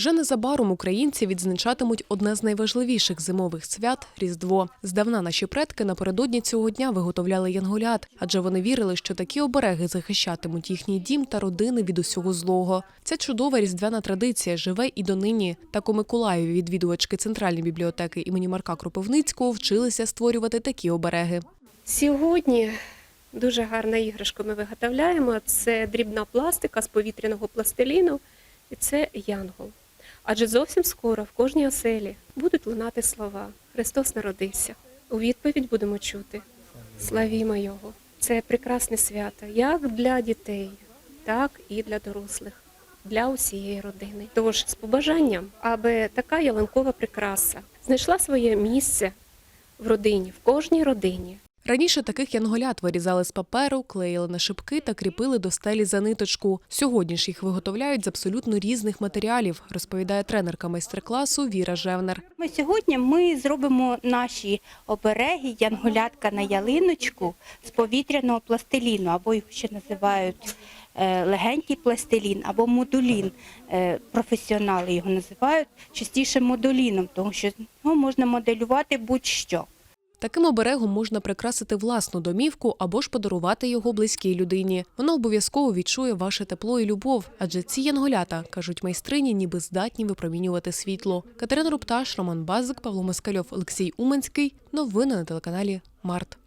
Вже незабаром українці відзначатимуть одне з найважливіших зимових свят Різдво. Здавна наші предки напередодні цього дня виготовляли янголят, адже вони вірили, що такі обереги захищатимуть їхній дім та родини від усього злого. Ця чудова різдвяна традиція живе і донині. Так у Миколаєві відвідувачки центральної бібліотеки імені Марка Кропивницького вчилися створювати такі обереги. Сьогодні дуже гарна іграшка ми виготовляємо. Це дрібна пластика з повітряного пластиліну, і це янгол. Адже зовсім скоро в кожній оселі будуть лунати слова Христос народився. У відповідь будемо чути Славімо Його. Це прекрасне свято як для дітей, так і для дорослих, для усієї родини. Тож з побажанням, аби така ялинкова прикраса знайшла своє місце в родині, в кожній родині. Раніше таких янголят вирізали з паперу, клеїли на шипки та кріпили до стелі за ниточку. Сьогодні ж їх виготовляють з абсолютно різних матеріалів, розповідає тренерка майстер-класу Віра Жевнер. Ми сьогодні ми зробимо наші обереги янголятка на ялиночку з повітряного пластиліну, або його ще називають е, легенький пластилін або модулін. Е, Професіонали його називають частіше модуліном, тому що з нього можна моделювати будь-що. Таким оберегом можна прикрасити власну домівку або ж подарувати його близькій людині. Вона обов'язково відчує ваше тепло і любов, адже ці янголята, кажуть майстрині, ніби здатні випромінювати світло. Катерина Рупташ, Роман Базик, Павло Москальов, Олексій Уманський. Новини на телеканалі Март.